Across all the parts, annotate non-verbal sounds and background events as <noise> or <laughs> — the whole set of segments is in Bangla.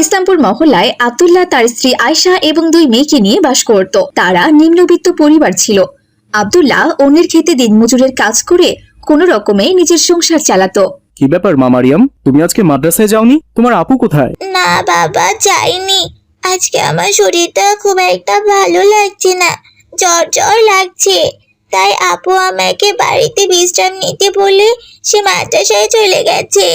ইসলামপুর মহল্লায় আবদুল্লাহ তার স্ত্রী আয়শা এবং দুই মেয়েকে নিয়ে বাস করত। তারা নিম্নবিত্ত পরিবার ছিল। আব্দুল্লাহ অন্যের ক্ষেতে দিনমজুরের কাজ করে কোনো রকমে নিজের সংসার চালাতো। কি ব্যাপার মা মারিয়াম? তুমি আজকে মাদ্রাসায় যাওনি? তোমার আপু কোথায়? না বাবা যাইনি। আজকে আমার শরীরটা খুব একটা ভালো লাগছে না। জ্বর জ্বর লাগছে। তাই আপু আমাকে বাড়িতে বিশ্রাম নিতে বলে সে মাদ্রাসায় চলে গেছে।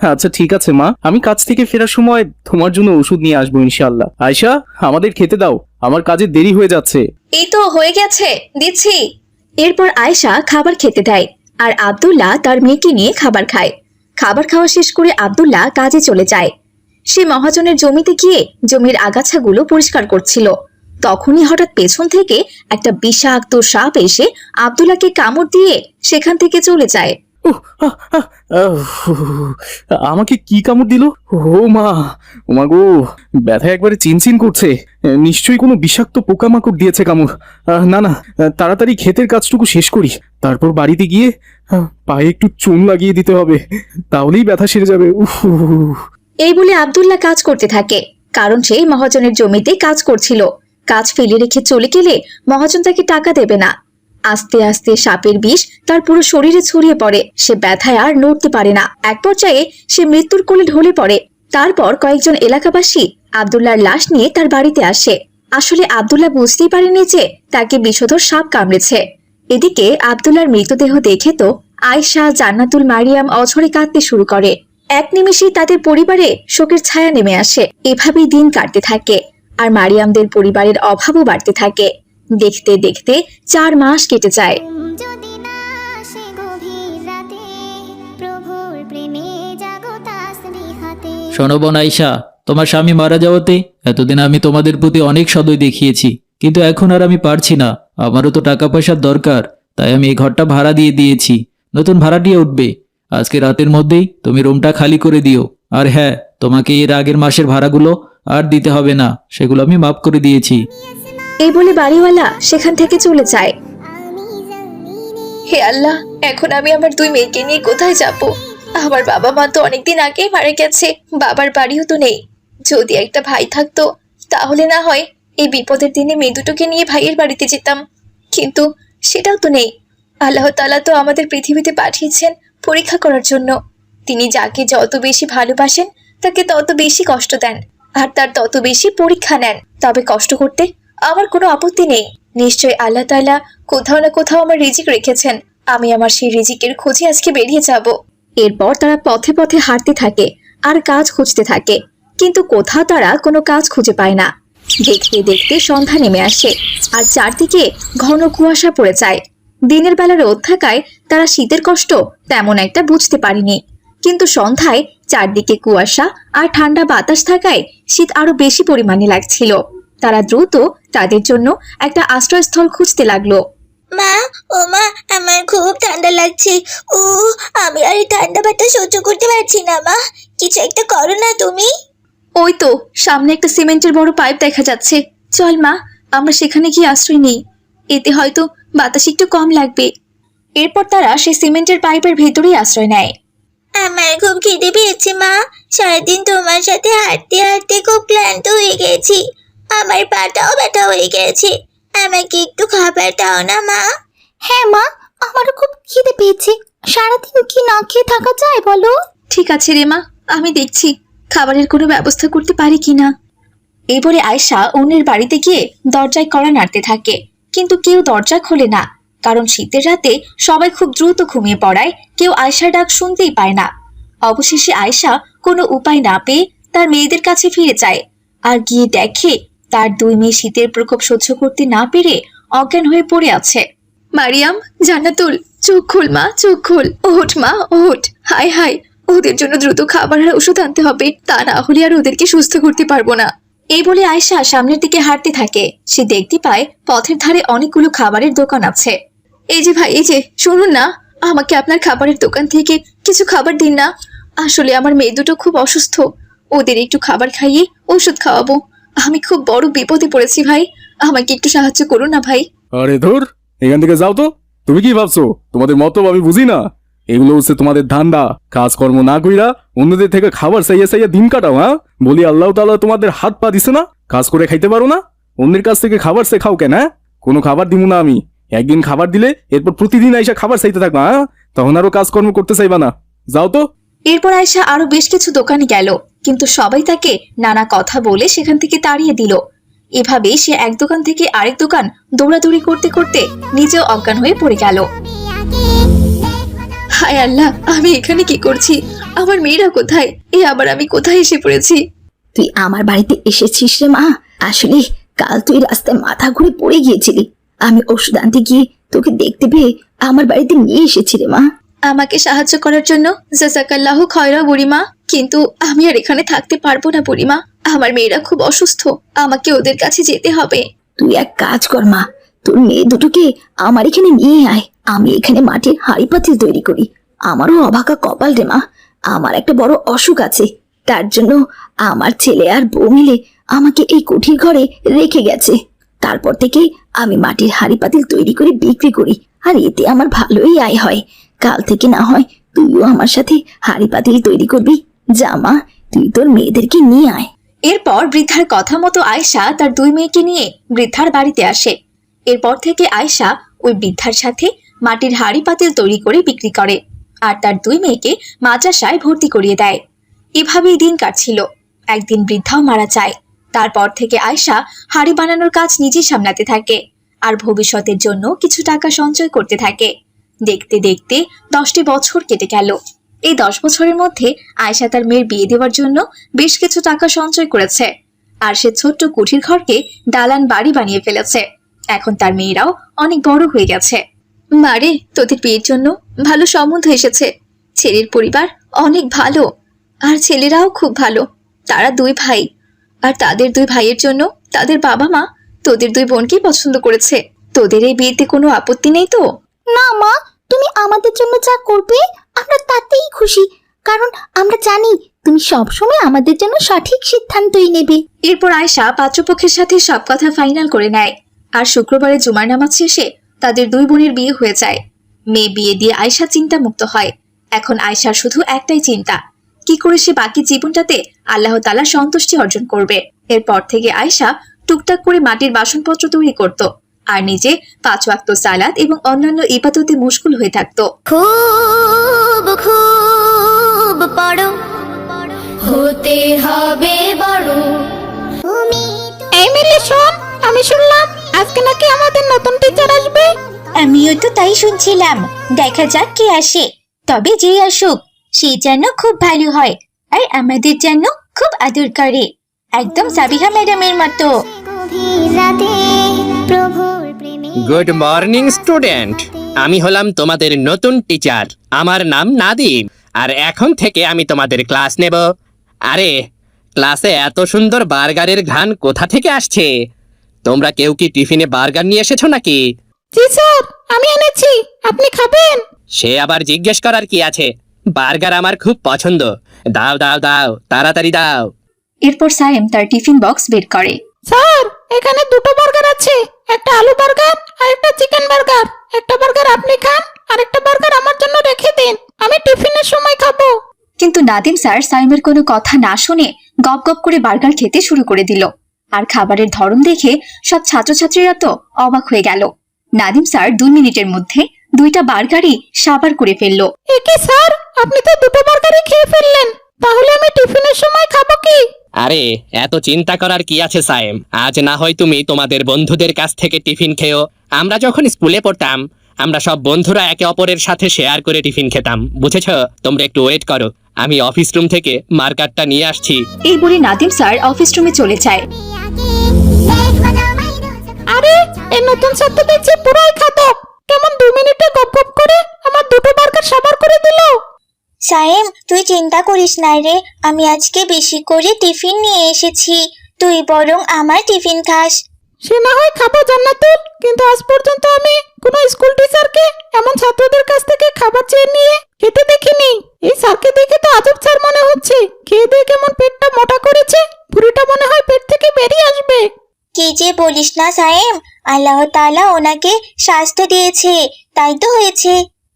আচ্ছা ঠিক আছে, মা। আমি কাজ থেকে ফেরার সময় তোমার জন্য ওষুধ নিয়ে আসব ইনশাল্লাহ আয়শা, আমাদের খেতে দাও। আমার কাজে দেরি হয়ে যাচ্ছে। এই তো, হয়ে গেছে। দিচ্ছি। এরপর আয়শা খাবার খেতে দেয় আর আব্দুল্লাহ তার মেয়েকে নিয়ে খাবার খায়। খাবার খাওয়া শেষ করে আব্দুল্লাহ কাজে চলে যায়। সে মহাজনের জমিতে গিয়ে জমির আগাছাগুলো পরিষ্কার করছিল। তখনই হঠাৎ পেছন থেকে একটা বিষাক্ত সাপ এসে আব্দুল্লাহকে কামড় দিয়ে সেখান থেকে চলে যায়। আমাকে কি কামড় দিল? ও মা ও মা গো, ব্যথা একবারে চিনচিন করছে। নিশ্চয়ই কোনো বিষাক্ত পোকামাকড় দিয়েছে কামড়। না না, তাড়াতাড়ি ক্ষেতের কাজটুকু শেষ করি। তারপর বাড়িতে গিয়ে পায়ে একটু চুন লাগিয়ে দিতে হবে। তাহলেই ব্যথা সেরে যাবে। এই বলে আব্দুল্লাহ কাজ করতে থাকে। কারণ সেই মহাজনের জমিতে কাজ করছিল। কাজ ফেলে রেখে চলে গেলে মহাজন তাকে টাকা দেবে না। আস্তে আস্তে সাপের বিষ তার পুরো শরীরে ছড়িয়ে পড়ে। সে ব্যথায় আর নড়তে পারে না। এক পর্যায়ে সে মৃত্যুর কোলে ঢলে পড়ে। তারপর কয়েকজন এলাকাবাসী আব্দুল্লাহর লাশ নিয়ে তার বাড়িতে আসে। আসলে আব্দুল্লাহ বুঝতেই পারেনি যে তাকে বিষধর সাপ কামড়েছে। এদিকে আব্দুল্লাহর মৃতদেহ দেখে তো আয়শা, জান্নাতুল মারিয়াম অঝরে কাঁদতে শুরু করে। এক নিমেষেই তাদের পরিবারে শোকের ছায়া নেমে আসে। এভাবেই দিন কাটতে থাকে। আর মারিয়ামদের পরিবারের অভাবও বাড়তে থাকে। দেখতে দেখতে চার মাস কেটে যায়। ঘুম যদি না আসে গভীর রাতে প্রভুর প্রেমে জাগো তাসবিহাতে শোনো বোন আইসা তোমার স্বামী মারা যাওয়াতে এতদিন আমি তোমাদের প্রতি অনেক সদয় দেখিয়েছি কিন্তু এখন আর আমি পারছি না। আমারও তো টাকা পয়সার দরকার তাই আমি এই ঘরটা ভাড়া দিয়ে দিয়েছি। নতুন ভাড়াটিয়ে উঠবে। আজকে রাতের মধ্যেই তুমি রুমটা খালি করে দিও। আর হ্যাঁ তোমাকে এর আগের মাসের ভাড়াগুলো আর দিতে হবে না সেগুলো আমি মাফ করে দিয়েছি। এই বলে বাড়িওয়ালা সেখান থেকে চলে যায়। হে আল্লাহ, এখন আমি আমার দুই মেয়েকে নিয়ে কোথায় যাব? আমার বাবা মা তো অনেকদিন আগেই মারা গেছে, বাবার বাড়িও তো নেই। যদি একটা ভাই থাকতো, তাহলে না হয় এই বিপদের দিনে মেয়ে দুটোকে নিয়ে ভাইয়ের বাড়িতে যেতাম। কিন্তু সেটাও তো নেই। আল্লাহ তালা তো আমাদের পৃথিবীতে পাঠিয়েছেন পরীক্ষা করার জন্য। তিনি যাকে যত বেশি ভালোবাসেন, তাকে তত বেশি কষ্ট দেন। আর তার তত বেশি পরীক্ষা নেন। তবে কষ্ট করতে আমার কোনো আপত্তি নেই। নিশ্চয় আল্লাহ তাআলা কোথাও না কোথাও আমার রিজিক রেখেছেন। আমি আমার সেই রিজিকের খোঁজে আজকে বেরিয়ে যাব। এরপর তারা পথে পথে হাঁটতে থাকে আর কাজ খুঁজতে থাকে। কিন্তু কোথাও তারা কোনো কাজ খুঁজে পায় না। দেখতে দেখতে সন্ধ্যা নেমে আসে আর চারদিকে ঘন কুয়াশা পড়ে যায়। দিনের বেলা রোদ থাকায় তারা শীতের কষ্ট তেমন একটা বুঝতে পারেনি। কিন্তু সন্ধ্যায় চারদিকে কুয়াশা আর ঠান্ডা বাতাস থাকায় শীত আরও বেশি পরিমাণে লাগছিল। তারা দ্রুত তাদের জন্য একটা আশ্রয়স্থল খুঁজতে লাগল। মা ও মা আমার খুব ঠান্ডা লাগছে। ও আমি আর এই ঠান্ডা বাতাস সহ্য করতে পারছি না মা। কিছু একটা করো না তুমি। ওই তো সামনে একটা সিমেন্টের বড় পাইপ দেখা যাচ্ছে। চল মা আমরা সেখানে গিয়ে আশ্রয় নেই। এতে হয়তো বাতাস একটু কম লাগবে। এরপর তারা সেই সিমেন্টের পাইপের ভেতরেই আশ্রয় নেয়। আমার খুব খিদে পেয়েছে মা। সারাদিন তোমার সাথে হাঁটতে হাঁটতে খুব ক্লান্ত হয়ে গেছি। আমার পাটাও ব্যথা হয়ে গেছে। আমাকে একটু খাবার দাও না মা। হ্যাঁ মা আমারও খুব খিদে পেয়েছে। সারাদিন কি না খেয়ে থাকা যায় বলো? ঠিক আছে রে মা আমি দেখছি। খাবারের কোনো ব্যবস্থা করতে পারি কিনা এই বলে আয়শা অন্যের বাড়িতে গিয়ে দরজায় কড়া নাড়তে থাকে। কিন্তু কেউ দরজা খোলে না কারণ শীতের রাতে সবাই খুব দ্রুত ঘুমিয়ে পড়ায় কেউ আয়শার ডাক শুনতেই পায় না। অবশেষে আয়শা কোনো উপায় না পেয়ে তার মেয়েদের কাছে ফিরে যায় আর গিয়ে দেখে তার দুই মেয়ে শীতের প্রকোপ সহ্য করতে না পেরে অজ্ঞান হয়ে পড়ে আছে। মারিয়াম জান্নাতুল চোখ খুল মা চোখ খুল। ওঠ মা ওঠ। হাই হাই ওদের জন্য দ্রুত খাবার আর ওষুধ আনতে হবে। তা না হলে আর ওদেরকে সুস্থ করতে পারব না। এই বলে আয়শা সামনের দিকে হাঁটতে থাকে। সে দেখতে পায় পথের ধারে অনেকগুলো খাবারের দোকান আছে। এই যে ভাই এই যে শুনুন না। আমাকে আপনার খাবারের দোকান থেকে কিছু খাবার দিন না। আসলে আমার মেয়ে দুটো খুব অসুস্থ। ওদের একটু খাবার খাইয়ে ওষুধ খাওয়াবো। আমি খুব বড় বিপদে পড়েছি ভাই। আমাকে একটু সাহায্য করুন না ভাই। আরে ধর এখান থেকে যাও তো। তুমি কি ভাবছ? তোমাদের মতলব আমি বুঝি না। এগুলো হচ্ছে তোমাদের ধান্দা। কাজকর্ম না কইরা অন্যদের থেকে খাবার সাইয়া সাইয়া দিন কাটাও হ্যাঁ? বলি আল্লাহ তাআলা তোমাদের হাত পা দিছে না? কাজ করে খাইতে পারো না? অন্যের কাছ থেকে খাবার সে খাও কেন হ্যাঁ? কোনো খাবার দিব না আমি। একদিন খাবার দিলে এরপর প্রতিদিন আইসা খাবার চাইতে থাকবা হ্যাঁ? তখন আরও কাজকর্ম করতে চাইবা না। যাও তো। এরপর আয়সা আরও বেশ কিছু দোকানে গেল। কিন্তু সবাই তাকে নানা কথা বলে সেখান থেকে তাড়িয়ে দিল। এভাবেই সে এক দোকান থেকে আরেক দোকান দৌড়াদৌড়ি করতে করতে নিজেও অজ্ঞান হয়ে পড়ে গেল। হায় আল্লাহ আমি এখানে কি করছি? আমার মেয়েরা কোথায়? এ আবার আমি কোথায় এসে পড়েছি? তুই আমার বাড়িতে এসেছিস রে মা। আসলে কাল তুই রাস্তায় মাথা ঘুরে পড়ে গিয়েছিলি। আমি ওষুধ আনতে গিয়ে তোকে দেখতে পেয়ে আমার বাড়িতে নিয়ে এসেছি রে মা। আমাকে সাহায্য করার জন্য জাজাকাল্লাহ খয়রা বুড়িমা কিন্তু আমি আর এখানে থাকতে পারব না বুড়িমা। আমার মেয়েরা খুব অসুস্থ। আমাকে ওদের কাছে যেতে হবে। তুই এক কাজ কর, মা। তোর মেয়ে দুটোকে আমার এখানে নিয়ে আয়। আমি এখানে মাটির হাড়ি পাতিল তৈরি করি। আমারও অভাগা কপাল রে, মা। আমার একটা বড় অসুখ আছে। তার জন্য আমার ছেলে আর বউ মিলে আমাকে এই কুঠির ঘরে রেখে গেছে। তারপর থেকে আমি মাটির হাড়ি পাতিল তৈরি করে বিক্রি করি। আর এতে আমার ভালোই আয় হয়। কাল থেকে না হয় তুইও আমার সাথে হাড়ি পাতিল তৈরি করবি। যা, মা, তুই তোর মেয়েদেরকে নিয়ে আয়। এরপর বৃদ্ধার কথা মতো আয়শা তার দুই মেয়েকে নিয়ে বৃদ্ধার বাড়িতে আসে। এরপর থেকে আয়শা ওই বৃদ্ধার সাথে মাটির হাড়ি পাতিল তৈরি করে বিক্রি করে আর তার দুই মেয়েকে মাদ্রাসায় ভর্তি করিয়ে দেয়। এভাবেই দিন কাটছিল। একদিন বৃদ্ধাও মারা যায়। তারপর থেকে আয়শা হাড়ি বানানোর কাজ নিজেই সামলাতে থাকে আর ভবিষ্যতের জন্য কিছু টাকা সঞ্চয় করতে থাকে। দেখতে দেখতে দশটি বছর কেটে গেল। এই দশ বছরের মধ্যে আয়শা তার মেয়ের বিয়ে দেওয়ার জন্য বেশ কিছু টাকা সঞ্চয় করেছে। আর সে ছোট্ট কুঠির ঘরকে দালান বাড়ি বানিয়ে ফেলেছে। এখন তার মেয়েরাও অনেক বড় হয়ে গেছে। মারে তোদের বিয়ের জন্য ভালো সম্বন্ধ এসেছে। ছেলের পরিবার অনেক ভালো। আর ছেলেরাও খুব ভালো। তারা দুই ভাই। আর তাদের দুই ভাইয়ের জন্য তাদের বাবা মা তোদের দুই বোনকেই পছন্দ করেছে। তোদের এই বিয়েতে কোনো আপত্তি নেই তো? না মা তুমি আমাদের জন্য যা করবে, আমরা তাতেই খুশি। কারণ আমরা জানি তুমি সবসময় আমাদের জন্য সঠিক সিদ্ধান্তই নেবে। এরপর আয়শা পাত্রপক্ষের সাথে সব কথা ফাইনাল করে নেয়। আর শুক্রবারে জুমার নামাজ শেষে তাদের দুই বোনের বিয়ে হয়ে যায়। মেয়ে বিয়ে দিয়ে আয়শা চিন্তামুক্ত হয়। এখন আয়শার শুধু একটাই চিন্তা, কি করে সে বাকি জীবনটাতে আল্লাহ তালা সন্তুষ্টি অর্জন করবে? এরপর থেকে আয়শা টুকটাক করে মাটির বাসনপত্র তৈরি করত। আর নিজে পাঁচ ওয়াক্ত সালাদ এবং অন্যান্য ইবাদতে মুশকুল হয়ে থাকতো। খুব খুব পড়ো হতে হবে বড়। এই মিলে শোন আমি শুনলাম আজকে নাকি আমাদের নতুন টিচার আসবে। আমিও তো তাই শুনছিলাম। দেখা যাক কে আসে। তবে যে আসুক সে যেন খুব ভালো হয় আর আমাদের যেন খুব আদর করে। একদম সাবিহা ম্যাডামের মতো। গুড মর্নিং স্টুডেন্ট আমি হলাম তোমাদের নতুন টিচার আমার নাম নাদিম। আর এখন থেকে আমি তোমাদের ক্লাস নেব। আরে ক্লাসে এত সুন্দর বার্গারের ঘ্রাণ কোথা থেকে আসছে? তোমরা কেউ কি টিফিনে বার্গার নিয়ে এসেছ নাকি? জি স্যার আমি এনেছি। আপনি খাবেন? সে আবার জিজ্ঞেস করার কি আছে? বার্গার আমার খুব পছন্দ। দাও দাও দাও তাড়াতাড়ি দাও। এরপর সায়েম তার টিফিন বক্স বের করে। স্যার এখানে দুটো বার্গার আছে। একটা আলু বার্গার আর একটা চিকেন বার্গার। একটা বার্গার আপনি খান আর একটা বার্গার আমার জন্য রেখে দিন। আমি টিফিনের সময় খাব। কিন্তু নাদিম স্যার সাইমের কোনো কথা না শুনে গপ গপ করে বার্গার খেতে শুরু করে দিল। আর খাবারের ধরন দেখে সব ছাত্রছাত্রীরা তো অবাক হয়ে গেল। নাদিম স্যার দুই মিনিটের মধ্যে দুইটা বার্গারই সাবার করে ফেলল। একে স্যার আপনি তো দুটো বার্গারই খেয়ে ফেললেন। তাহলে আমি টিফিনের সময় খাব কি? আরে এত চিন্তা করার কি আছে সায়েম? আজ না হয় তুমি তোমাদের বন্ধুদের কাছ থেকে টিফিন খেও। আমরা যখন স্কুলে পড়তাম আমরা সব বন্ধুরা একে অপরের সাথে শেয়ার করে টিফিন খেতাম। বুঝেছ? তোমরা একটু ওয়েট করো। আমি অফিস রুম থেকে মার্কারটা নিয়ে আসছি। এই বলে নাদিম স্যার অফিস রুমে চলে যায়। আরে এই নতুন ছাত্র দেখছি পুরাই খাদক কেমন দু মিনিটে গপ গপ করে আমার দুটো বার্গার সাবার করে দিল। সায়েম তুই চিন্তা করিস না রে। আমি আজকে বেশি করে টিফিন নিয়ে এসেছি। তুই বরং আমার টিফিন খাস। সে না হয় খাব জান্নাতুল কিন্তু আজ পর্যন্ত আমি কোনো স্কুল টিচারকে এমন ছাত্রদের কাছ থেকে খাবার চেয়ে নিয়ে খেতে দেখিনি। এই স্যারকে দেখে তো আজব স্যার মনে হচ্ছে। খেয়ে দিয়ে কেমন পেটটা মোটা করেছে ভুড়িটা মনে হয় পেট থেকে বেরিয়ে আসবে। কি যে বলিস না সায়েম আল্লাহ তাআলা ওনাকে স্বাস্থ্য দিয়েছে তাই তো হয়েছে।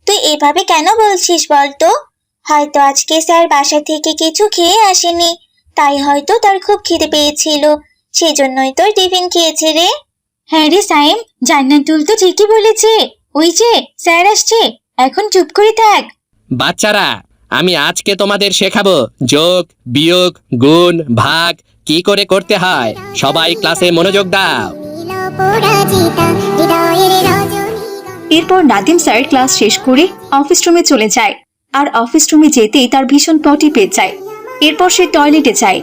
তুই এভাবে কেন বলছিস বলতো? হয়তো আজকে স্যার বাসা থেকে কিছু খেয়ে আসেনি। তাই হয়তো তার খুব খিদে পেয়েছিল। সেজন্যই তোর টিফিন খেয়েছে রে। হ্যাঁ রে সাইম জান্নাতুল তো ঠিকই বলেছে। ওই যে স্যার আসছে। এখন চুপ করে থাক। বাচ্চারা আমি আজকে তোমাদের শেখাবো যোগ বিয়োগ গুণ ভাগ কি করে করতে হয়। সবাই ক্লাসে মনোযোগ দাও। এরপর নাদিম স্যার ক্লাস শেষ করে অফিস রুমে চলে যায়। আর অফিস রুমে যেতেই তার ভীষণ পটি পেয়ে যায়। এরপর সে টয়লেটে যায়।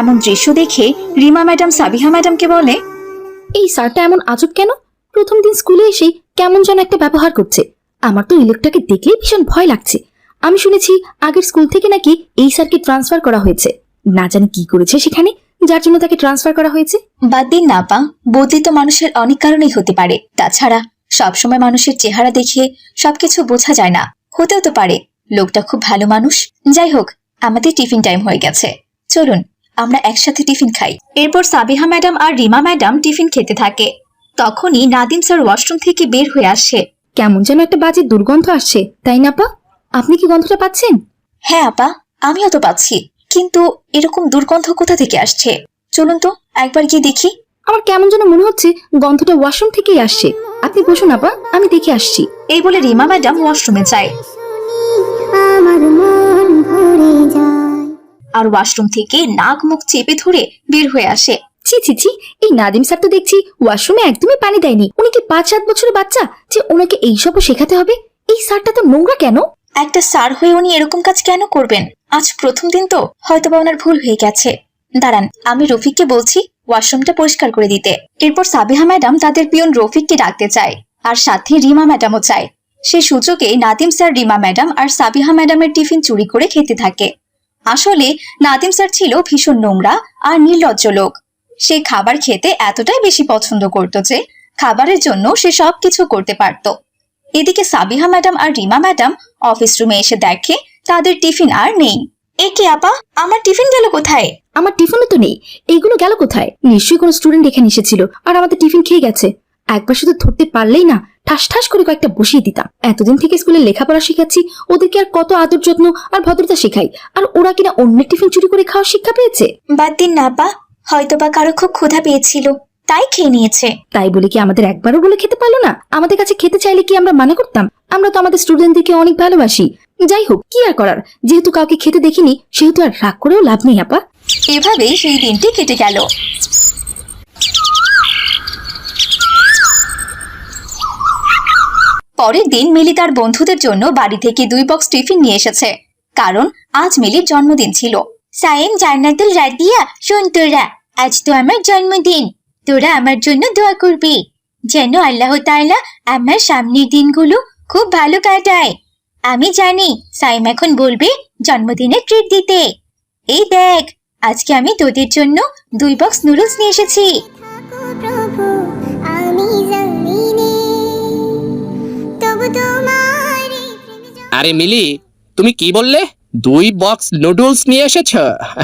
এমন দৃশ্য দেখে রিমা ম্যাডাম সাবিহা ম্যাডামকে বলে এই স্যারটা এমন আজব কেন? প্রথম দিন স্কুলে এসেই কেমন যেন একটা ব্যবহার করছে। আমার তো এই লোকটাকে দেখলেই ভীষণ ভয় লাগছে। আমি শুনেছি আগের স্কুল থেকে নাকি এই স্যারকে ট্রান্সফার করা হয়েছে। না জানি কি করেছে সেখানে যার জন্য তাকে ট্রান্সফার করা হয়েছে। বাদ দিন না পা বদলি তো মানুষের অনেক কারণেই হতে পারে। তাছাড়া সবসময় মানুষের চেহারা দেখে সবকিছু বোঝা যায় না। হতেও তো পারে লোকটা খুব ভালো মানুষ। যাই হোক আমাদের টিফিন টাইম হয়ে গেছে। চলুন আমরা একসাথে টিফিন খাই। এরপর সাবিহা ম্যাডাম আর রিমা ম্যাডাম টিফিন খেতে থাকে। তখনই নাদিম স্যার ওয়াশরুম থেকে বের হয়ে আসে। কেমন যেন একটা বাজে দুর্গন্ধ আসছে তাই না পা আপনি কি গন্ধটা পাচ্ছেন? হ্যাঁ আপা আমিও তো পাচ্ছি। কিন্তু এরকম দুর্গন্ধ কোথা থেকে আসছে? চলুন তো একবার গিয়ে দেখি। আমার কেমন যেন মনে হচ্ছে গন্ধটা ওয়াশরুম থেকেই আসছে। আপনি বসুন আপা, আমি দেখে আসছি। এই বলে রিমা ম্যাডাম ওয়াশরুমে যায়। আর ওয়াশরুম থেকে নাক মুখ চেপে ধরে বের হয়ে আসে। ছি ছি ছি, এই নাদিম স্যার তো দেখছি ওয়াশরুমে একদমই পানি দেয়নি। উনি কি পাঁচ সাত বছরের বাচ্চা যে ওনাকে এইসবও শেখাতে হবে? এই স্যারটা তো নোংরা কেন? একটা স্যার হয়ে উনি এরকম কাজ কেন করবেন? আজ প্রথম দিন তো হয়তোবা ওনার ভুল হয়ে গেছে। দাঁড়ান, আমি রফিককে বলছি ওয়াশরুমটা পরিষ্কার করে দিতে। এরপর সাবিহা ম্যাডাম তাদের পিয়ন রফিককে ডাকতে চায়, আর সাথে রিমা ম্যাডামও চায়। সে সুযোগে নাদিম স্যার রিমা ম্যাডাম আর সাবিহা ম্যাডামের টিফিন চুরি করে খেতে থাকে। আসলে নাদিম স্যার ছিল ভীষণ নোংরা আর নির্লজ্জ লোক। সে খাবার খেতে এতটাই বেশি পছন্দ করত যে খাবারের জন্য সে সবকিছু করতে পারত। এদিকে সাবিহা ম্যাডাম আর রিমা ম্যাডাম অফিস রুমে এসে দেখে তাদের টিফিন আর নেই। এ কি আপা? আমার টিফিন গেল কোথায়? আমার টিফিনও তো নেই। এইগুলো গেল কোথায়? নিশ্চয়ই কোনো স্টুডেন্ট এখানে এসেছিল আর আমাদের টিফিন খেয়ে গেছে। একবার শুধু ধরতে পারলেই না ঠাস ঠাস করে কয়েকটা বসিয়ে দিতাম। এতদিন থেকে স্কুলে লেখাপড়া শিখাচ্ছি ওদেরকে আর কত আদর যত্ন আর ভদ্রতা শেখাই। আর ওরা কিনা অন্যের টিফিন চুরি করে খাওয়ার শিক্ষা পেয়েছে? বাদ দিন না আপা। হয়তো বা কারও খুব ক্ষুধা পেয়েছিল তাই খেয়ে নিয়েছে। তাই বলে কি আমাদের একবারও বলে খেতে পারল না? আমাদের কাছে খেতে চাইলে কি আমরা মানা করতাম? আমরা তো আমাদের স্টুডেন্টদেরকে অনেক ভালোবাসি। যাই হোক কি আর করার? যেহেতু কাউকে খেতে দেখিনি, সেহেতু আর রাগ করেও লাভ নেই, আপা। এভাবেই সেই দিনটি কেটে গেল। পরের দিন মিলি তার বন্ধুদের জন্য বাড়ি থেকে দুই বক্স টিফিন নিয়ে এসেছে। কারণ আজ মিলির জন্মদিন ছিল। সাইম জান্নাতুল রাদিয়া শোন তোরা আজ তো আমার জন্মদিন। তোরা আমার জন্য দোয়া করবি। যেন আল্লাহ তাআলা আমার সামনের দিনগুলো খুব ভালো কাটায়। আমি জানি সাইম এখন বলবে জন্মদিনে ট্রিট দিতে। এই দেখ আজকে আমি তোদের জন্য দুই বক্স নুডলস নিয়ে এসেছি। আরে মিলি তুমি কি বললে? দুই বক্স নুডলস নিয়ে এসেছ?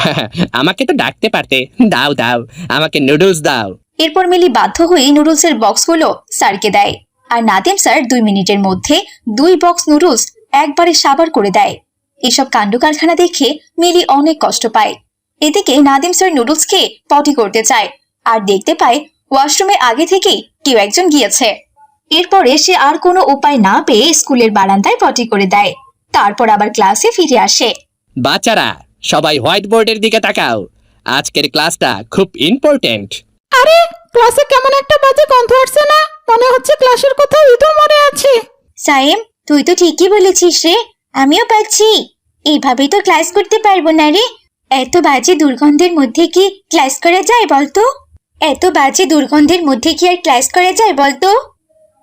<laughs> আমাকে তো ডাকতে পারতে। দাও দাও আমাকে নুডলস দাও। এরপর মিলি বাধ্য হয়ে নুডলসের বক্সগুলো স্যারকে দেয়। আর নাদিম স্যার দুই মিনিটের মধ্যে দুই বক্স নুডলস একবারে সাবার করে দেয়। এসব কাণ্ড কারখানা দেখে মিলি অনেক কষ্ট পায়। এদিকে নাদিম স্যার নুডলস খেয়ে পটি করতে চায় আর দেখতে পায় ওয়াশরুমে আগে থেকেই কেউ একজন গিয়েছে। এরপরে সে আর কোনো উপায় না পেয়ে স্কুলের বারান্দায় পটি করে দেয়। তারপর আবার ক্লাসে ফিরে আসে। বাচ্চারা সবাই হোয়াইট বোর্ডের দিকে তাকাও। আজকের ক্লাসটা খুব ইম্পর্টেন্ট। আরে ক্লাসে কেমন একটা বাজে গন্ধ আসছে না? মনে হচ্ছে ক্লাসের কোথাও ইঁদুর মরে আছে। সাইম তুই তো ঠিকই বলেছিস রে, আমিও পাচ্ছি এইভাবেই তো ক্লাস করতে পারব না রে। এত বাজে দুর্গন্ধের মধ্যে কি ক্লাস করা যায় বলতো? এত বাজে দুর্গন্ধের মধ্যে কি আর ক্লাস করা যায় বলতো?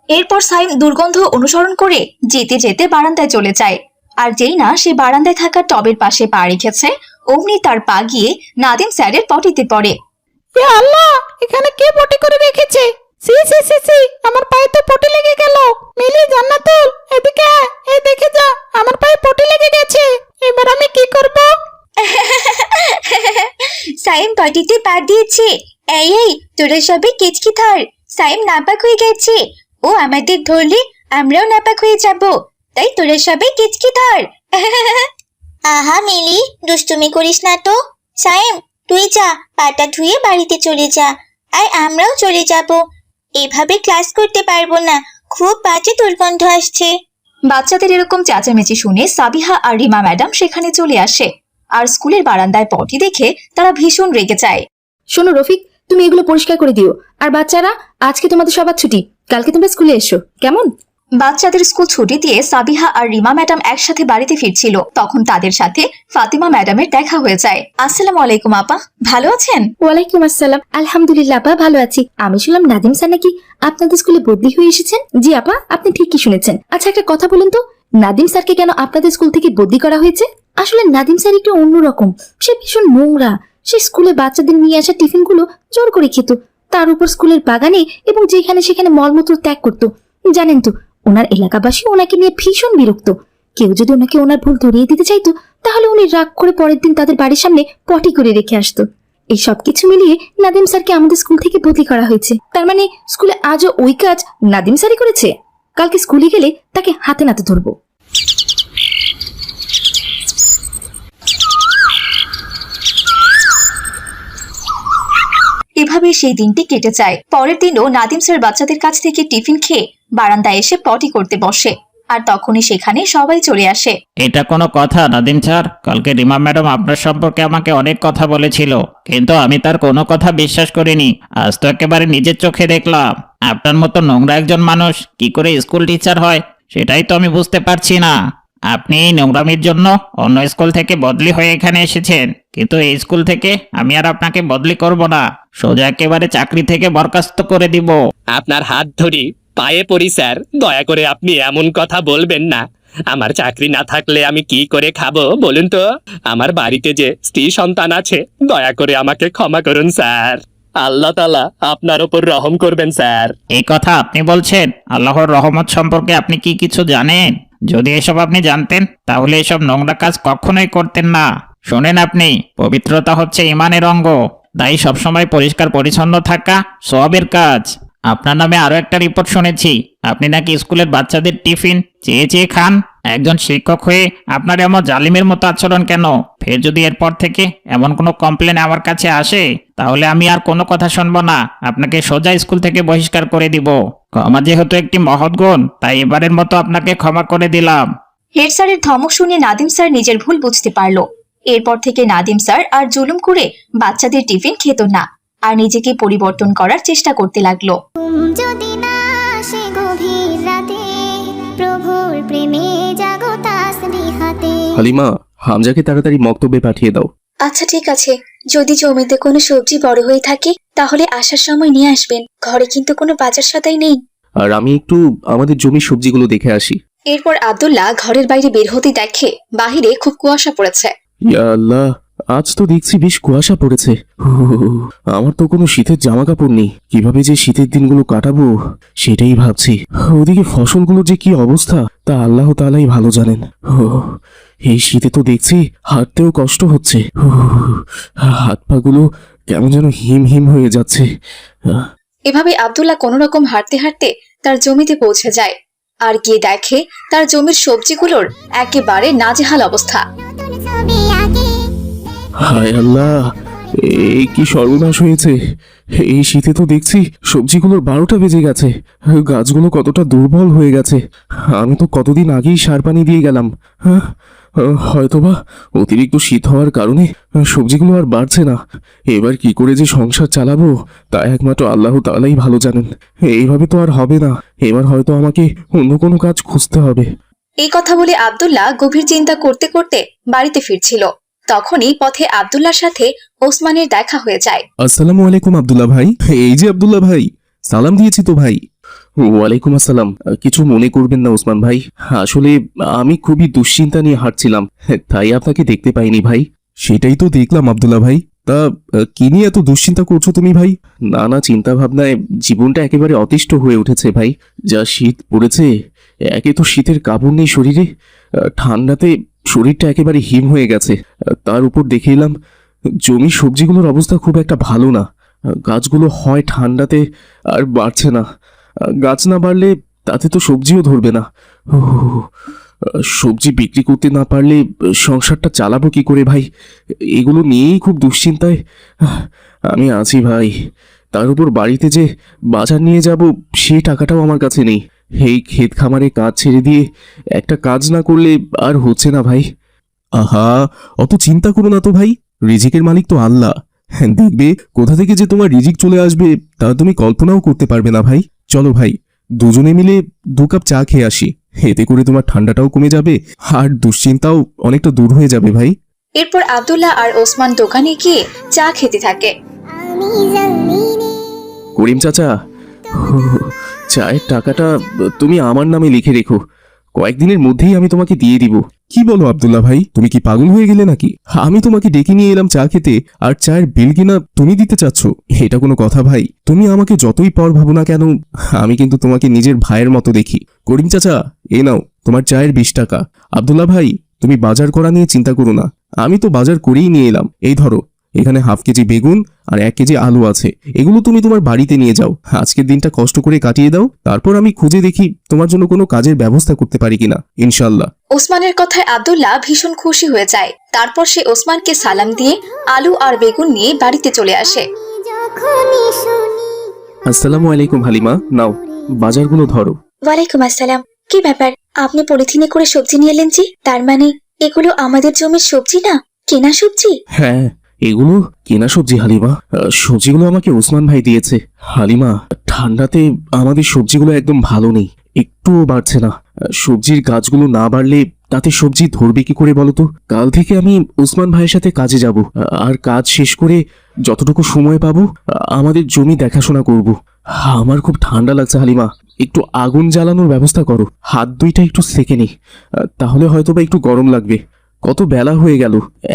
এরপর সাইম দুর্গন্ধ অনুসরণ করে যেতে যেতে বারান্দায় চলে যায়। আর যেই না সে বারান্দায় থাকা টবের পাশে পা রেখেছে, অমনি তার পা গিয়ে নাদিম স্যারের পটিতে পড়ে। আল্লাহ, এখানে কে পটি করে রেখেছে? সি সি সি সি আমার পায়ে তো পটি লেগে গেল। মিলি জান্নাতুল এদিকে এই দেখে যা আমার পায়ে পটি লেগে গেছে। এবার আমি কি করব? <laughs> সাইম পটিতে পা দিয়েছে। এই এই তোরা সবে কেচকি ধর। সাইম নাপাক হয়ে গেছে। ও আমাদের ধরলে আমরাও নাপাক হয়ে যাব। তাই তোরা সবাই কিচকি ধর। <laughs> আহা মিলি দুষ্টুমি করিস না তো। সায়েম তুই যা পাটা ধুয়ে বাড়িতে চলে যা। আর আমরাও চলে যাব। এভাবে ক্লাস করতে পারব না। খুব বাজে দুর্গন্ধ আসছে। বাচ্চাদের এরকম চেঁচামেচি শুনে সাবিহা আর রিমা ম্যাডাম সেখানে চলে আসে। আর স্কুলের বারান্দায় পটি দেখে তারা ভীষণ রেগে যায়। শোনো রফিক তুমি এগুলো পরিষ্কার করে দিও। আর বাচ্চারা আজকে তোমাদের সবার ছুটি। কালকে তোমরা স্কুলে এসো। কেমন? বাচ্চাদের স্কুল ছুটি দিয়ে সাবিহা আর রিমা ম্যাডাম একসাথে বাড়িতে ফিরছিল। তখন তাদের সাথে ফাতিমা ম্যাডামের দেখা হয়ে যায়। আসসালামু আলাইকুম, আপা। ভালো আছেন? ওয়ালাইকুম আসসালাম। আলহামদুলিল্লাহ, আপা ভালো আছি। আমি শুনলাম নাদিম স্যার নাকি আপনাদের স্কুলে বদলি হয়ে এসেছেন? জি, আপা, আপনি ঠিকই শুনেছেন। আচ্ছা একটা কথা বলুন তো। নাদিম স্যারকে কেন আপনাদের স্কুল থেকে বদলি করা হয়েছে? আসলে নাদিম স্যার একটু অন্যরকম। সে ভীষণ নোংরা। সে স্কুলে বাচ্চাদের নিয়ে আসা টিফিনগুলো জোর করে খেত। তার উপর স্কুলের বাগানে এবং যেখানে সেখানে মলমূত্র ত্যাগ করত। জানেন তো ওনার এলাকাবাসী ওনাকে নিয়ে ভীষণ বিরক্ত। কেউ যদি ওনাকে ওনার ভুল ধরিয়ে দিতে চাইতো, তাহলে উনি রাগ করে পরের দিন তাদের বাড়ির সামনে পটি করে রেখে আসতো। এই সব কিছু মিলিয়ে নাদিম স্যারকে আমাদের স্কুল থেকে বদলি করা হয়েছে। তার মানে স্কুলে আজও ওই কাজ নাদিম স্যারই করেছে? কালকে স্কুলে গেলে তাকে হাতে নাতে ধরবো। এভাবে সেই দিনটি কেটে যায়। পরের দিনও নাদিম স্যার বাচ্চাদের কাছ থেকে টিফিন খেয়ে বারান্দায় এসে পটি করতে বসে আর তখনই সেখানে সবাই চলে আসে। এটা কোনো কথা নাদিম স্যার? কালকে রিমা ম্যাডাম আপনার সম্পর্কে আমাকে অনেক কথা বলেছিল কিন্তু আমি তার কোনো কথা বিশ্বাস করিনি। আজ তো একেবারে নিজের চোখে দেখলাম। আপনার মতো নোংরা একজন মানুষ কি করে স্কুল টিচার হয় সেটাই তো আমি বুঝতে পারছি না। আপনি এই নোংরামির জন্য অন্য স্কুল থেকে বদলি হয়ে এখানে এসেছেন কিন্তু এই স্কুল থেকে আমি আর আপনাকে বদলি করব না। সোজা একেবারে চাকরি থেকে বরখাস্ত করে দিব। আপনার হাত ধরি পায়ে পড়ি, স্যার। দয়া করে আপনি এমন কথা বলবেন না। আমার চাকরি না থাকলে আমি কি করে খাব, বলুন তো? আমার বাড়িতে যে স্ত্রী সন্তান আছে, দয়া করে আমাকে ক্ষমা করুন, স্যার। আল্লাহ তালা আপনার ওপর রহম করবেন, স্যার। এই কথা আপনি বলছেন, আল্লাহর রহমত সম্পর্কে আপনি কি কিছু জানেন? যদি এসব আপনি জানতেন, তাহলে এসব নোংরা কাজ কখনোই করতেন না। শোনেন আপনি, পবিত্রতা হচ্ছে ইমানের অঙ্গ। তাই সবসময় পরিষ্কার পরিচ্ছন্ন থাকা সবের কাজ। আপনার নামে আরও একটা রিপোর্ট শুনেছি। আপনি নাকি স্কুলের বাচ্চাদের টিফিন চেয়ে চেয়ে খান? একজন শিক্ষক হয়ে আপনার এমন জালিমের মতো আচরণ কেন? ফের যদি এরপর থেকে এমন কোনো কমপ্লেন আমার কাছে আসে, তাহলে আমি আর কোনো কথা শুনব না। আপনাকে সোজা স্কুল থেকে বহিষ্কার করে দিব। ক্ষমা যেহেতু একটি মহৎ গুণ, তাই এবারের মতো আপনাকে ক্ষমা করে দিলাম। হেড স্যারের ধমক শুনে নাদিম স্যার নিজের ভুল বুঝতে পারল। এরপর থেকে নাদিম স্যার আর জুলুম করে বাচ্চাদের টিফিন খেত না। আর নিজেকে পরিবর্তন করার চেষ্টা করতে লাগল। যদি না আসে গভীর রাতে প্রভুর প্রেমে জাগো তাসবিহাতে হালিমা হামজাকে তাড়াতাড়ি মক্তবে পাঠিয়ে দাও। আচ্ছা ঠিক আছে। যদি জমিতে কোনো সবজি বড় হয়ে থাকে তাহলে আসার সময় নিয়ে আসবেন। ঘরে কিন্তু কোনো বাজার সদাই নেই। আর আমি একটু আমাদের জমির সবজিগুলো দেখে আসি। এরপর আব্দুল্লাহ ঘরের বাইরে বের হতে দেখে বাহিরে খুব কুয়াশা পড়েছে। ইয়া আল্লাহ আজ তো দেখছি বেশ কুয়াশা পড়েছে। হু, আমার তো কোনো শীতের জামা কাপড় নেই। কীভাবে যে শীতের দিনগুলো কাটাবো সেটাই ভাবছি। ওদিকে ফসলগুলো যে কি অবস্থা তা আল্লাহ তালাই ভালো জানেন। হু, এই শীতে তো দেখছি হাঁটতেও কষ্ট হচ্ছে। হু, হাত পাগুলো কেমন যেন হিম হিম হয়ে যাচ্ছে। এভাবে আব্দুল্লাহ কোনো রকম হাঁটতে হাঁটতে তার জমিতে পৌঁছে যায়। আর গিয়ে দেখে তার জমির সবজিগুলোর একেবারে নাজেহাল অবস্থা। হায় আল্লাহ, এই কি সর্বনাশ হয়েছে? এই শীতে তো দেখছি সবজিগুলোর বারোটা বেজে গেছে, গাছগুলো কতটা দুর্বল হয়ে গেছে। আমি তো কতদিন আগেই সার পানি দিয়ে গেলাম। হ্যাঁ হয়তোবা অতিরিক্ত শীত হওয়ার কারণে সবজিগুলো আর বাড়ছে না। এবার কি করে যে সংসার চালাবো, তা একমাত্র আল্লাহ তাআলাই ভালো জানেন। এইভাবে তো আর হবে না, এবার হয়তো আমাকে অন্য কোনো কাজ খুঁজতে হবে। এই কথা বলে আব্দুল্লাহ গভীর চিন্তা করতে করতে বাড়িতে ফিরছিল। তখনই পথে আব্দুল্লাহর সাথে ওসমানের দেখা হয়ে যায়। আসসালামু আলাইকুম আব্দুল্লাহ ভাই। এই যে আব্দুল্লাহ ভাই সালাম দিয়েছি তো ভাই। ওয়ালাইকুম আসসালাম। কিছু মনে করবেন না ওসমান ভাই। আসলে আমি খুবই দুশ্চিন্তা নিয়ে হাঁটছিলাম। তাই আপনাকে দেখতে পাইনি ভাই। সেটাই তো দেখলাম আব্দুল্লাহ ভাই। তা কি নিয়ে এত দুশ্চিন্তা করছ তুমি ভাই? না না চিন্তা ভাবনায় জীবনটা একেবারে অতিষ্ঠ হয়ে উঠেছে ভাই। যা শীত পড়েছে একে তো শীতের কাপড় নেই শরীরে। ঠান্ডাতে শরীরটা একেবারে হিম হয়ে গেছে। তার উপর দেখে এলাম, জমি সবজিগুলোর অবস্থা খুব একটা ভালো না। গাছগুলো হয় ঠান্ডাতে আর বাড়ছে না। গাছ না বাড়লে তাতে তো সবজিও ধরবে না। সবজি বিক্রি করতে না পারলে সংসারটা চালাবো কি করে ভাই? এগুলো নিয়েই খুব দুশ্চিন্তায়। আমি আছি ভাই। তার উপর বাড়িতে যে বাজার নিয়ে যাব সেই টাকাটাও আমার কাছে নেই। এই ক্ষেত খামারে কাজ ছেড়ে দিয়ে একটা কাজ না করলে আর হচ্ছে না ভাই। আহা অত চিন্তা করো না তো ভাই রিজিকের মালিক তো আল্লাহ। হ্যাঁ দেখবে কোথা থেকে যে তোমার রিজিক চলে আসবে তা তুমি কল্পনাও করতে পারবে না ভাই। চলো ভাই দুজনে মিলে দু কাপ চা খেয়ে আসি। এতে করে তোমার ঠান্ডাটাও কমে যাবে আর দুশ্চিন্তাও অনেকটা দূর হয়ে যাবে ভাই। এরপর আব্দুল্লাহ আর ওসমান দোকানে গিয়ে চা খেতে থাকে। করিম চাচা চায়ের টাকাটা তুমি আমার নামে লিখে রেখো। কয়েকদিনের মধ্যেই আমি তোমাকে দিয়ে দিব। কি বলো আব্দুল্লাহ ভাই? তুমি কি পাগল হয়ে গেলে নাকি? আমি তোমাকে ডেকে নিয়ে এলাম চা খেতে, আর চায়ের বিল কিনা তুমি দিতে চাচ্ছ। এটা কোনো কথা ভাই। তুমি আমাকে যতই পর ভাবো না কেন, আমি কিন্তু তোমাকে নিজের ভাইয়ের মতো দেখি। করিম চাচা এ নাও, তোমার চায়ের বিশ টাকা। আব্দুল্লাহ ভাই, তুমি বাজার করা নিয়ে চিন্তা করো না। আমি তো বাজার করেই নিয়ে এলাম। এই ধরো এখানে হাফ কেজি বেগুন আর এক কেজি আলু আছে। এগুলো তুমি তোমার বাড়িতে নিয়ে যাও। আজকের দিনটা কষ্ট করে কাটিয়ে দাও। তারপর আমি খুঁজে দেখি তোমার জন্য কোনো কাজের ব্যবস্থা করতে পারি কিনা। ইনশাল্লাহ ওসমানের কথায় আব্দুল্লাহ ভীষণ খুশি হয়ে যায়। তারপর সে ওসমানকে সালাম দিয়ে আলু আর বেগুন নিয়ে বাড়িতে চলে আসে। আসসালামু আলাইকুম হালিমা। নাও বাজারগুলো ধরো। ওয়ালাইকুম আসসালাম। কি ব্যাপার? আপনি পলিথিনে করে সবজি নিয়ে এলেন যে? তার মানে এগুলো আমাদের জমির সবজি না? কেনা সবজি? হ্যাঁ এগুলো কেনা সবজি, হালিমা? সবজিগুলো আমাকে ওসমান ভাই দিয়েছে। হালিমা, ঠান্ডাতে আমাদের সবজিগুলো একদম ভালো নেই। একটুও বাড়ছে না। সবজির গাছগুলো না বাড়লে তাতে সবজি ধরবে কি করে বলতো কাল থেকে আমি ওসমান ভাইয়ের সাথে কাজে যাব। আর কাজ শেষ করে যতটুকু সময় পাবো আমাদের জমি দেখাশোনা করব। আমার খুব ঠান্ডা লাগছে, হালিমা। একটু আগুন জ্বালানোর ব্যবস্থা করো। হাত দুইটা একটু সেকে নি। তাহলে হয়তো বা একটু গরম লাগবে। কত বেলা হয়ে গেল।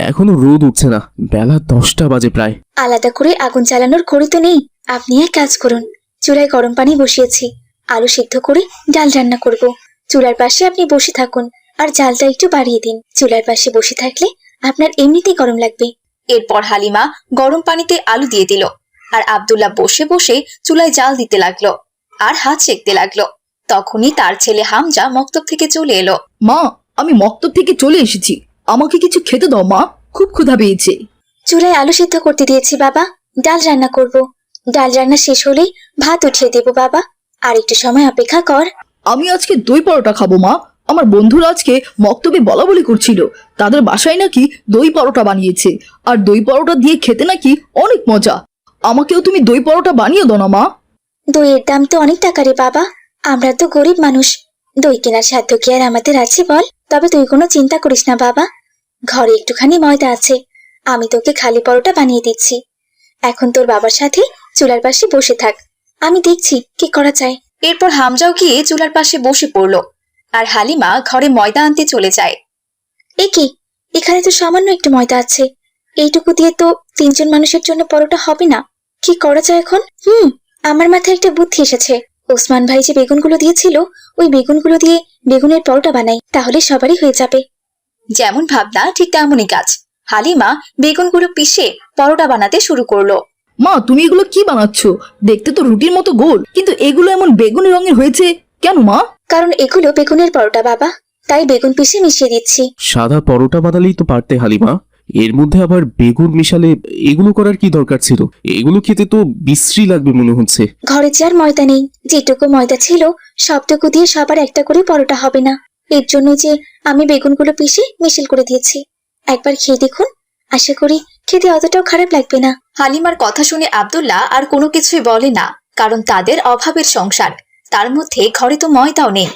এখনও রোদ উঠছে না। বেলা দশটা বাজে প্রায়। আলাদা করে আগুন জ্বালানোর করি তো নেই। আপনি এক কাজ করুন। চুলায় গরম পানি বসিয়েছি। আলু সিদ্ধ করে ডাল রান্না করব। চুলার পাশে আপনি বসে থাকুন আর জালটা একটু বাড়িয়ে দিন। চুলার পাশে বসে থাকলে আপনার এমনিতেই গরম লাগবে। এরপর হালিমা গরম পানিতে আলু দিয়ে দিল আর আব্দুল্লাহ বসে বসে চুলায় জাল দিতে লাগল আর হাত সেঁকতে লাগল। তখনই তার ছেলে হামজা মক্তব থেকে চলে এলো। মা আমি মক্তব থেকে চলে এসেছি। আমাকে কিছু খেতে দাও মা। খুব ক্ষুধা পেয়েছে। চুলায় আলু সিদ্ধ করতে দিয়েছি বাবা। ডাল রান্না করব। ডাল রান্না শেষ হলেই ভাত উঠিয়ে দেব বাবা। আর একটু সময় অপেক্ষা কর। আমি আজকে দই পরোটা খাব মা। আমার বন্ধুরা আজকে মক্তবে বলা বলি করছিল। তাদের বাসায় নাকি দই পরোটা বানিয়েছে। আর দই পরোটা দিয়ে খেতে নাকি অনেক মজা। আমাকেও তুমি দই পরোটা বানিয়ে দাও না মা। দইয়ের দাম তো অনেক টাকা রে বাবা। আমরা তো গরিব মানুষ। দই কেনার সাধ্য কি আর আমাদের আছে বল? তবে তুই কোনো চিন্তা করিস না বাবা। ঘরে একটুখানি ময়দা আছে। আমি তোকে খালি পরোটা বানিয়ে দিচ্ছি। এখন তোর বাবার সাথে চুলার পাশে বসে থাক। আমি দেখছি কি করা যায়। এরপর হামজাও গিয়ে চুলার পাশে বসে পড়ল আর হালিমা ঘরে ময়দা আনতে চলে যায়। এ কি? এখানে তো সামান্য একটু ময়দা আছে। এইটুকু দিয়ে তো তিনজন মানুষের জন্য পরোটা হবে না। কি করা যায় এখন? হুম, আমার মাথায় একটা বুদ্ধি এসেছে। ওসমান ভাই যে বেগুনগুলো দিয়েছিল, ওই বেগুনগুলো দিয়ে বেগুনের পরোটা বানাই, তাহলে সবারই হয়ে যাবে। যেমন ভাবনা ঠিক তেমনই কাজ। হালিমা বেগুনগুলো পিষে পরোটা বানাতে শুরু করল। মা তুমি এগুলো কি বানাচ্ছ? দেখতে তো রুটির মতো গোল কিন্তু এগুলো এমন বেগুনি রঙের হয়েছে কেন মা? কারণ এগুলো বেগুনের পরোটা বাবা। তাই বেগুন পিষে মিশিয়ে দিচ্ছি। সাদা পরোটা বানালেই তো পারতে হালিমা। এর মধ্যে আবার বেগুন মিশালে এগুলো করার কি দরকার ছিল? এগুলো খেতে তো বিশ্রী লাগবে মনে হচ্ছে। ঘরে যে আর ময়দা নেই যেটুকু ময়দা ছিল সবটুকু দিয়ে সবার একটা করে পরোটা হবে না। এর জন্য যে আমি বেগুনগুলো পিষে মিশেল করে দিয়েছি। একবার খেয়ে দেখুন। আশা করি খেতে অতটাও খারাপ লাগবে না। হালিমার কথা শুনে আবদুল্লাহ আর কোনো কিছুই বলে না কারণ তাদের অভাবের সংসার। তার মধ্যে ঘরে তো ময়দাও নেই।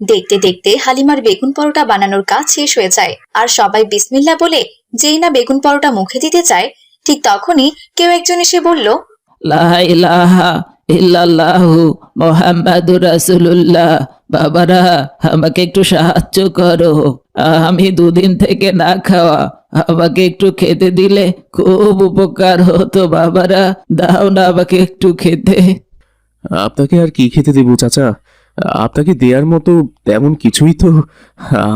দেখতে দেখতে হালিমার বেগুন পরোটা বানানোর কাজ শেষ হয়ে যায় আর সবাই বিসমিল্লা বলে যেই না বেগুন পরোটা মুখে দিতে চায় ঠিক তখনই কেউ একজন এসে বলল লা ইলাহা ইল্লাল্লাহু মোহাম্মদুর রাসূলুল্লাহ। বাবারা আমাকে একটু সাহায্য করো। আমি দুদিন থেকে না খাওয়া। আমাকে একটু খেতে দিলে খুব উপকার হতো বাবারা। দাও না আমাকে একটু খেতে। আপনাকে আর কি খেতে দেবো চাচা? আপনাকে দেওয়ার মতো তেমন কিছুই তো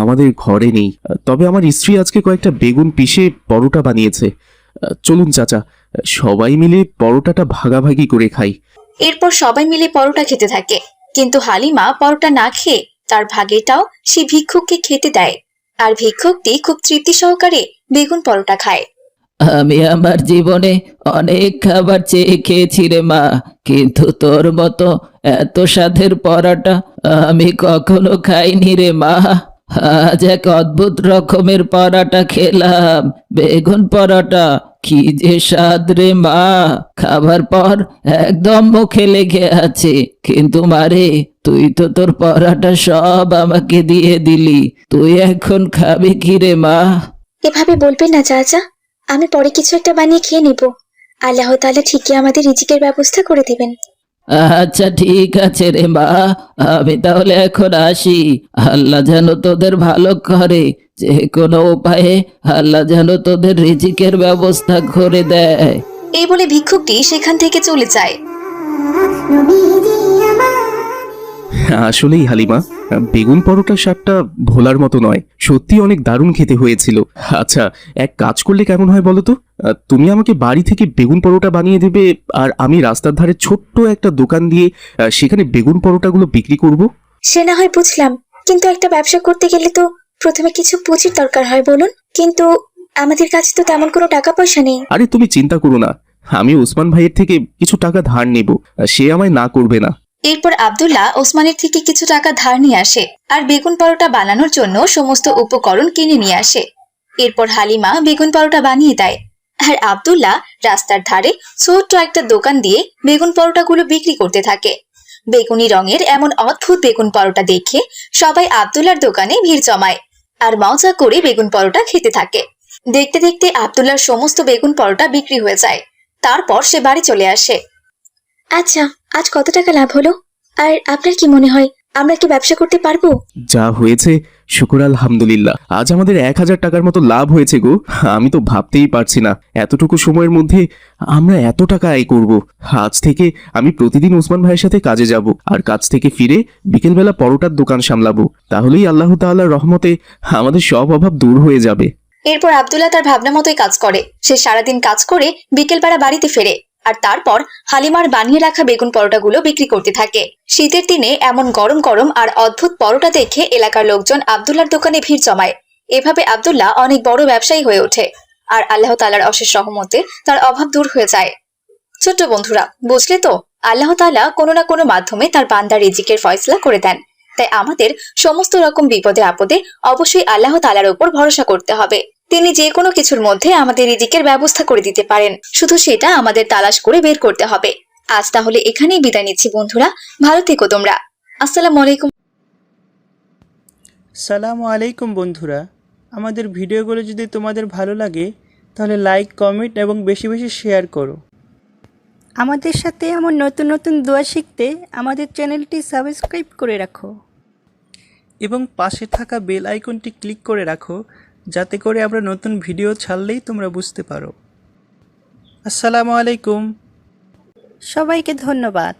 আমাদের ঘরে নেই। তবে আমার স্ত্রী আজকে কয়েকটা বেগুন পিষে পরোটা বানিয়েছে। চলুন চাচা সবাই মিলে পরোটাটা ভাগাভাগি করে খাই। এরপর সবাই মিলে পরোটা খেতে থাকে। কিন্তু হালিমা পরোটা না খেয়ে তার ভাগেটাও সে ভিক্ষুককে খেতে দেয়। আর ভিক্ষুকটি খুব তৃপ্তি সহকারে বেগুন পরোটা খায়। আমি আমার জীবনে অনেক খাবার চেয়ে খেয়েছি রে মা, কিন্তু তোর মতো এত স্বাদের পরাটা আমি কখনো খাইনি রে মা। আজ এক অদ্ভুত রকমের পরাটা খেলাম। বেগুন পরাটা, কি যে স্বাদ রে মা। খাবার পর একদম মুখে লেগে আছে। কিন্তু মারে তুই তো তোর পরাটা সব আমাকে দিয়ে দিলি। তুই এখন খাবে কি রে মা? এভাবে বলবে না চাচা আমি পরে কিছু একটা বানিয়ে খেয়ে নেব। আল্লাহ তাআলা ঠিকই আমাদের রিজিকের ব্যবস্থা করে দেবেন। আচ্ছা ঠিক আছে রে মা। আমি তাহলে এখন আসি। আল্লাহ যেন তোদের ভালো করে যে কোনো উপায়ে আল্লাহ যেন তোদের রিজিকের ব্যবস্থা করে দেয়। এই বলে ভিক্ষুকটি সেখান থেকে চলে যায়। আসলেই হালিমা বেগুন পরোটার স্বাদটা ভোলার মতো নয়। সত্যি অনেক দারুণ খেতে হয়েছিল। আচ্ছা এক কাজ করলে কেমন হয় বলো তো? তুমি আমাকে বাড়ি থেকে বেগুন পরোটা বানিয়ে দেবে আর আমি রাস্তার ধারে ছোট্ট একটা দোকান দিয়ে সেখানে বেগুন পরোটাগুলো বিক্রি করব? সে না হয় বুঝলাম কিন্তু একটা ব্যবসা করতে গেলে তো প্রথমে কিছু পুঁজির দরকার হয় বলুন। কিন্তু আমাদের কাছে তো তেমন কোনো টাকা পয়সা নেই। আরে তুমি চিন্তা করো না আমি ওসমান ভাইয়ের থেকে কিছু টাকা ধার নেব। সে আমায় না করবে না। এরপর আব্দুল্লাহ ওসমানের থেকে কিছু টাকা ধার নিয়ে আসে আর বেগুন পরোটা বানানোর জন্য সমস্ত উপকরণ কিনে নিয়ে আসে। এরপর হালিমা বেগুন পরোটা বানিয়ে দেয়। আর আব্দুল্লাহ রাস্তার ধারে ছোট্ট একটা দোকান দিয়ে বেগুন পরোটাগুলো বিক্রি করতে থাকে। বেগুনি রঙের এমন অদ্ভুত বেগুন পরোটা দেখে সবাই আব্দুল্লার দোকানে ভিড় জমায় আর মজা করে বেগুন পরোটা খেতে থাকে। দেখতে দেখতে আব্দুল্লার সমস্ত বেগুন পরোটা বিক্রি হয়ে যায়। তারপর সে বাড়ি চলে আসে। আচ্ছা আজ কত টাকা লাভ হলো? আর আপনার কি মনে হয় আমরা কি ব্যবসা করতে পারব? যা হয়েছে শুকুর আলহামদুলিল্লাহ। আজ আমাদের এক হাজার টাকার মতো লাভ হয়েছে গো। আমি তো ভাবতেই পারছি না এতটুকু সময়ের মধ্যে আমরা এত টাকা আয় করব। আজ থেকে আমি প্রতিদিন ওসমান ভাইয়ের সাথে কাজে যাব আর কাজ থেকে ফিরে বিকেলবেলা পরোটার দোকান সামলাবো। তাহলেই আল্লাহ তাআলার রহমতে আমাদের সব অভাব দূর হয়ে যাবে। এরপর আবদুল্লাহ তার ভাবনা মতোই কাজ করে। সে সারাদিন কাজ করে বিকেলবেলা বাড়িতে ফেরে। আর তারপর হালিমার বানিয়ে রাখা বেগুন পরোটাগুলো বিক্রি করতে থাকে। শীতের দিনে এমন গরম গরম আর অদ্ভুত পরোটা দেখে এলাকার লোকজন আব্দুল্লাহর দোকানে ভিড় জমায়। এভাবে আব্দুল্লাহ অনেক বড় ব্যবসায়ী হয়ে ওঠে আর আল্লাহ তালার অশেষ সহমতে তার অভাব দূর হয়ে যায়। ছোট্ট বন্ধুরা, বুঝলে তো? আল্লাহ তাআলা কোনো না কোনো মাধ্যমে তার বান্দার রিজিকের ফয়সলা করে দেন। তাই আমাদের সমস্ত রকম বিপদে আপদে অবশ্যই আল্লাহ তালার উপর ভরসা করতে হবে। তিনি যে কোনো কিছুর মধ্যে আমাদের রিজিকের ব্যবস্থা করে দিতে পারেন। শুধু সেটা আমাদের তালাশ করে বের করতে হবে। আজ তাহলে এখানেই বিদায় নিচ্ছি বন্ধুরা। ভালো থেকো তোমরা। আসসালামু আলাইকুম। সালামু আলাইকুম বন্ধুরা। আমাদের ভিডিওগুলো যদি তোমাদের ভালো লাগে তাহলে লাইক কমেন্ট এবং বেশি বেশি শেয়ার করো। আমাদের সাথে এমন নতুন নতুন দোয়া শিখতে আমাদের চ্যানেলটি সাবস্ক্রাইব করে রাখো। এবং পাশে থাকা বেল আইকনটি ক্লিক করে রাখো যাতে করে আমরা নতুন ভিডিও ছাড়লেই তোমরা বুঝতে পারো। আসসালামু আলাইকুম। সবাইকে ধন্যবাদ।